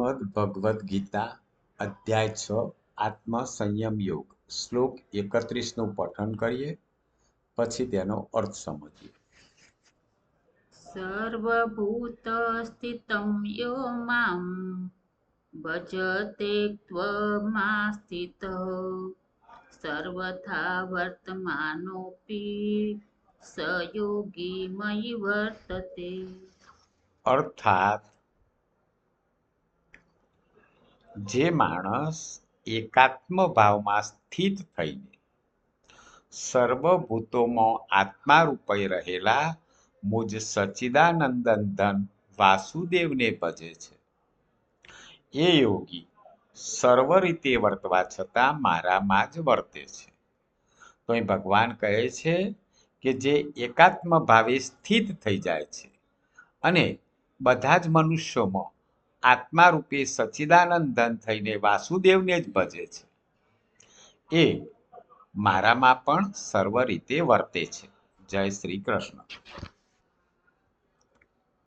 શ્રીમદ ભગવદ્ ગીતા અધ્યાય છ આત્મ સંયમ યોગ. શ્લોક એકત્રીસનું પઠન કરીએ પછી તેનો અર્થ સમજીએ. સર્વભૂત સર્વભૂતસ્થિतं યો માં ભજતે ત્વમાસ્થિતઃ. સર્વથા વર્તમાનોપી સયોગી યોગી વર્તતે. અર્થાત જે માણસ એકાત્મ ભાવમાં સ્થિત થઈને સર્વભૂતોમાં આત્મા રૂપે રહેલા મુજ સચ્ચિદાનંદન ધન વાસુદેવને ભજે છે. એ યોગી સર્વ રીતે વર્તવા છતાં મારામાં જ વર્તે છે. તો એ ભગવાન કહે છે કે જે એકાત્મ ભાવે સ્થિત થઈ જાય છે અને બધા જ મનુષ્યોમાં આત્મા રૂપે સચ્ચિદાનંદ ધન થઈને વાસુદેવને જ ભજે છે. એ મારામાં પણ સર્વ રીતે વર્તે છે. જય શ્રી કૃષ્ણ.